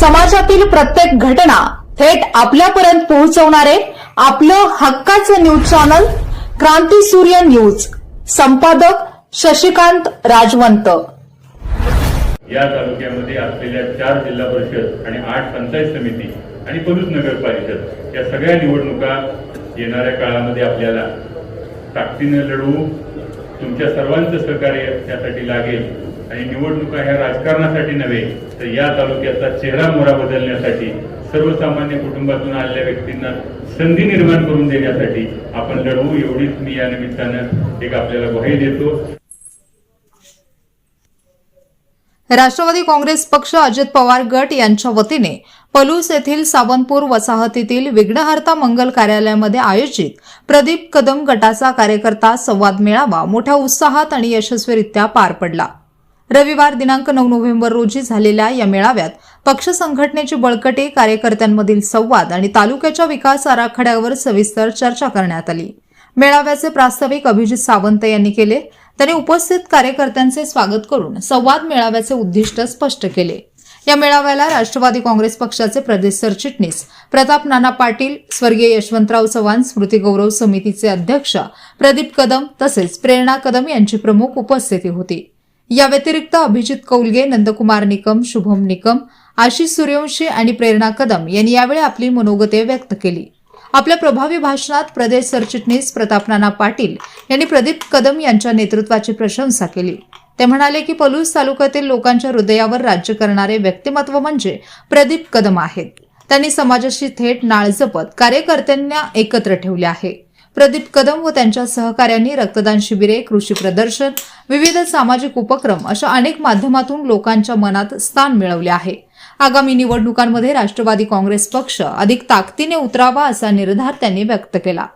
समाजातील प्रत्येक घटना थेट आपल्यापर्यंत पोहोचवणारे आपलं हक्काचं न्यूज चॅनल क्रांती सूर्य न्यूज. संपादक शशिकांत राजवंत. या तालुक्यामध्ये असलेल्या चार जिल्हा परिषद आणि आठ पंचायत समिती आणि पलूस नगर परिषद या सगळ्या निवडणुका येणाऱ्या काळामध्ये आपल्याला ताकदीनं लढवू तुमच्या सर्वांचं सहकार्य त्यासाठी लागेल. आणि निवडणुका ह्या राजकारणासाठी नव्हे तर या तालुक्याचा चेहरा मोहरा बदलण्यासाठी सर्वसामान्य कुटुंबातून आलेल्या व्यक्तींना संधी निर्माण करून देण्यासाठी आपण लढवू. एवढीच मी या निमित्तानं एक आपल्याला ग्वाही देतो. राष्ट्रवादी काँग्रेस पक्ष अजित पवार गट यांच्या वतीने पलूस येथील सावंतपूर वसाहतीतील विघ्नहर्ता मंगल कार्यालयामध्ये आयोजित प्रदीप कदम गटाचा कार्यकर्ता संवाद मेळावा मोठ्या उत्साहात आणि यशस्वीरित्या पार पडला. रविवार दिनांक नऊ नोव्हेंबर रोजी झालेल्या या मेळाव्यात पक्ष संघटनेची बळकटे कार्यकर्त्यांमधील संवाद आणि तालुक्याच्या विकास आराखड्यावर सविस्तर चर्चा करण्यात आली. मेळाव्याचे प्रास्ताविक अभिजित सावंत यांनी केले. त्यांनी उपस्थित कार्यकर्त्यांचे स्वागत करून संवाद मेळाव्याचे उद्दिष्ट स्पष्ट केले. या मेळाव्याला राष्ट्रवादी काँग्रेस पक्षाचे प्रदेश सरचिटणीस प्रताप नाना पाटील स्वर्गीय यशवंतराव चव्हाण स्मृती गौरव समितीचे अध्यक्ष प्रदीप कदम तसेच प्रेरणा कदम यांची प्रमुख उपस्थिती होती. या व्यतिरिक्त अभिजित कौलगे नंदकुमार निकम शुभम निकम आशिष सूर्यवंशी आणि प्रेरणा कदम यांनी यावेळी आपली मनोगते व्यक्त केली. आपल्या प्रभावी भाषणात प्रदेश सरचिटणीस प्रताप नाना पाटील यांनी प्रदीप कदम यांच्या नेतृत्वाची प्रशंसा केली. ते म्हणाले की पलूस तालुक्यातील लोकांच्या हृदयावर राज्य करणारे व्यक्तिमत्व म्हणजे प्रदीप कदम आहेत. त्यांनी समाजाशी थेट नाळ जपत कार्यकर्त्यांना एकत्र ठेवले आहे. प्रदीप कदम व त्यांच्या सहकाऱ्यांनी रक्तदान शिबिरे कृषी प्रदर्शन विविध सामाजिक उपक्रम अशा अनेक माध्यमातून लोकांच्या मनात स्थान मिळवले आहे. आगामी निवडणुकांमध्ये राष्ट्रवादी काँग्रेस पक्ष अधिक ताकदीने उतरावा असा निर्धार त्यांनी व्यक्त केला.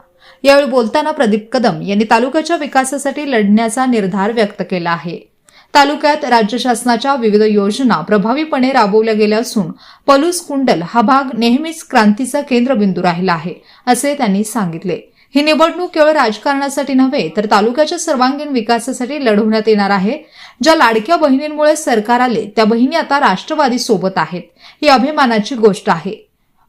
यावेळी बोलताना प्रदीप कदम यांनी तालुक्याच्या विकासासाठी लढण्याचा निर्धार व्यक्त केला आहे. तालुक्यात राज्य शासनाच्या विविध योजना प्रभावीपणे राबवल्या गेल्या असून पलूस कुंडल हा भाग नेहमीच क्रांतीचा केंद्रबिंदू राहिला आहे असे त्यांनी सांगितले. ही निवडणूक केवळ राजकारणासाठी नव्हे तर तालुक्याच्या सर्वांगीण विकासासाठी लढवण्यात येणार आहे ज्या लाडक्या बहिणींमुळे सरकार आले त्या बहिणी आता राष्ट्रवादी सोबत आहेत. ही अभिमानाची गोष्ट आहे.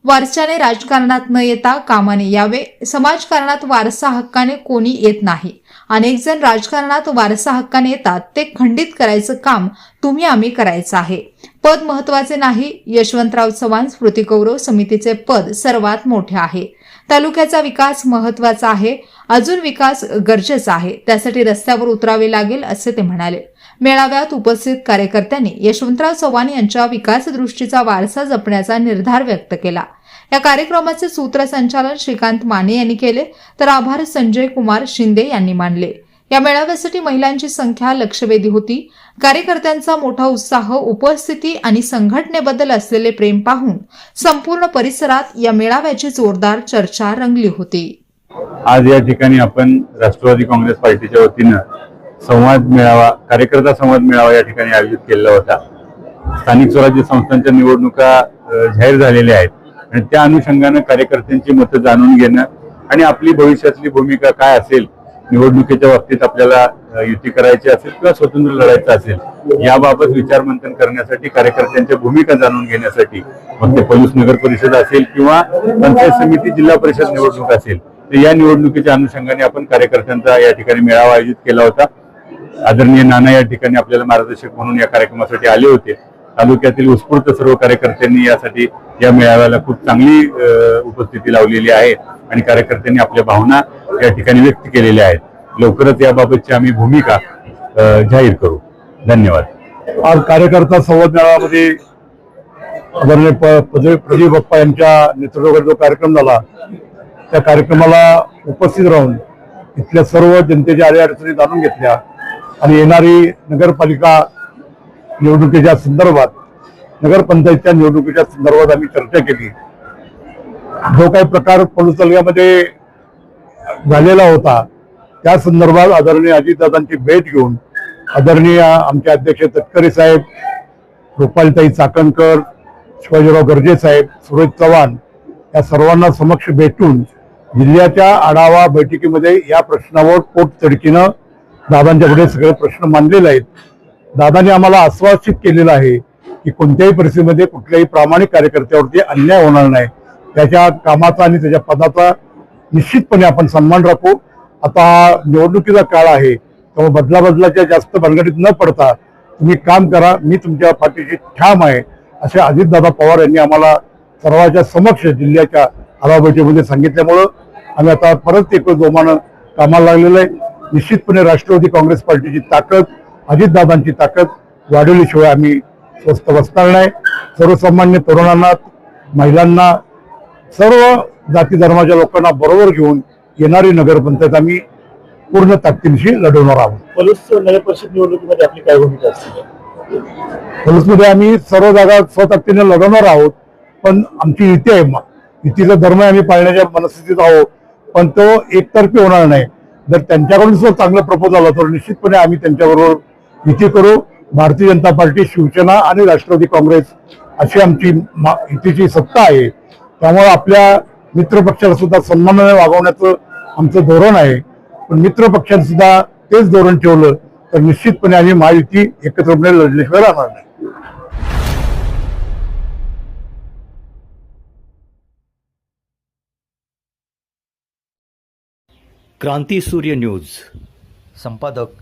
वारशाने राजकारणात न येता कामाने यावे समाजकारणात वारसा हक्काने कोणी येत नाही. अनेक जण राजकारणात वारसा हक्काने येतात ते खंडित करायचं काम तुम्ही आम्ही करायचं आहे. पद महत्त्वाचे नाही यशवंतराव चव्हाण स्मृती गौरव समितीचे पद सर्वात मोठे आहे. तालुक्याचा विकास महत्त्वाचा आहे. अजून विकास गरजेचा आहे. त्यासाठी रस्त्यावर उतरावे लागेल असे ते म्हणाले. मेळाव्यात उपस्थित कार्यकर्त्यांनी यशवंतराव चव्हाण यांच्या विकासदृष्टीचा वारसा जपण्याचा निर्धार व्यक्त केला. या कार्यक्रमाचे सूत्रसंचालन श्रीकांत माने यांनी केले. तर आभार संजय कुमार शिंदे यांनी मानले. या मेळाव्यासाठी महिलांची संख्या लक्षवेधी होती. कार्यकर्त्यांचा मोठा उत्साह उपस्थिती आणि संघटनेबद्दल असलेले प्रेम पाहून संपूर्ण परिसरात या मेळाव्याची जोरदार चर्चा रंगली होती. आज या ठिकाणी आपण राष्ट्रवादी काँग्रेस पार्टीच्या वतीनं संवाद मेळावा कार्यकर्ता संवाद मेळावा या ठिकाणी आयोजित केलेला होता. स्थानिक स्वराज्य संस्थांच्या निवडणुका जाहीर झालेल्या आहेत. आणि त्या अनुषंगानं कार्यकर्त्यांची मतं जाणून घेणं आणि आपली भविष्यातली भूमिका काय असेल निवडणुकीच्या बाबतीत आपल्याला युती करायची असेल किंवा स्वतंत्र लढायचं असेल याबाबत विचारमंथन करण्यासाठी कार्यकर्त्यांच्या भूमिका जाणून घेण्यासाठी मग ते पलूस नगर परिषद असेल किंवा पंचायत समिती जिल्हा परिषद निवडणूक असेल तर या निवडणुकीच्या अनुषंगाने आपण कार्यकर्त्यांचा या ठिकाणी मेळावा आयोजित केला होता. आदरणीय नाना या ठिकाणी आपल्याला मार्गदर्शक म्हणून या कार्यक्रमासाठी आले होते. तालुक्यातील उत्स्फूर्त सर्व कार्यकर्त्यांनी यासाठी या मेळाव्याला खूप चांगली उपस्थिती लावलेली आहे आणि कार्यकर्त्यांनी आपल्या भावना या ठिकाणी व्यक्त केलेल्या आहेत. लवकरच याबाबतची आम्ही भूमिका जाहीर करू. धन्यवाद. आज कार्यकर्ता संवाद मेळाव्यामध्ये प्रदीप बाप्पा यांच्या नेतृत्वाखाली जो कार्यक्रम झाला त्या कार्यक्रमाला उपस्थित राहून इथल्या सर्व जनतेच्या अडीअडचणी जाणून घेतल्या आणि येणारी नगरपालिका निवडणुकीच्या संदर्भात नगरपंचायतच्या निवडणुकीच्या संदर्भात आम्ही चर्चा केली. जो काही प्रकार पलूस तालुक्यामध्ये झालेला होता त्या संदर्भात आदरणीय अजितदादांची भेट घेऊन आदरणीय आमचे अध्यक्ष तटकरे साहेब गोपालताई चाकणकर शिवाजीराव गर्जे साहेब सुरेश चव्हाण या सर्वांना समक्ष भेटून जिल्ह्याच्या आढावा बैठकीमध्ये या प्रश्नावर पोटतडकीनं दादांच्याकडे सगळे प्रश्न मांडलेले आहेत. दादाने आम्हाला आश्वासित केलेलं आहे की कोणत्याही परिस्थितीमध्ये कुठल्याही प्रामाणिक कार्यकर्त्यावरती अन्याय होणार नाही. त्याच्या कामाचा आणि त्याच्या पदाचा निश्चितपणे आपण सन्मान राखू. आता हा निवडणुकीचा काळ आहे त्यामुळे बदला बदलाच्या जास्त भानगडीत न पडता तुम्ही काम करा मी तुमच्या पाठीशी ठाम आहे असे अजितदादा पवार यांनी आम्हाला सर्वांच्या समक्ष जिल्ह्याच्या आढावा बैठकीमध्ये सांगितल्यामुळं आम्ही आता परत एक जोमानं कामाला लागलेलं आहे. निश्चितपणे राष्ट्रवादी काँग्रेस पार्टीची ताकद अजितदादांची ताकद वाढवल्याशिवाय आम्ही स्वस्त बसणार नाही. सर्वसामान्य तरुणांना महिलांना सर्व जाती धर्माच्या लोकांना बरोबर घेऊन येणारी नगरपंचायत आम्ही पूर्ण ताकदीनिशी लढवणार आहोत. पलूस नगर परिषद निवडणुकीमध्ये आपली काय भूमिका असते? पोलीसमध्ये आम्ही सर्व जागा स्वताकदीने लढवणार आहोत पण आमची युती आहे युतीचा धर्म आम्ही पाळण्याच्या मनस्थितीत आहोत पण तो एकतर्फी होणार नाही. जर त्यांच्याकडून सुद्धा चांगलं प्रपोज आलं तर निश्चितपणे आम्ही त्यांच्याबरोबर युती करू भारतीय जनता पार्टी शिवसेना आणि राष्ट्रवादी काँग्रेस अशी आमची युतीची सत्ता आहे. त्यामुळे आपल्या मित्रपक्षाला सुद्धा सन्मानाने वागवण्याचं आमचं धोरण आहे. पण मित्रपक्षांनी सुद्धा तेच धोरण ठेवलं तर निश्चितपणे आम्ही महायुती एकत्रपणे लढल्याशिवाय राहणार नाही. क्रांती सूर्य न्यूज. संपादक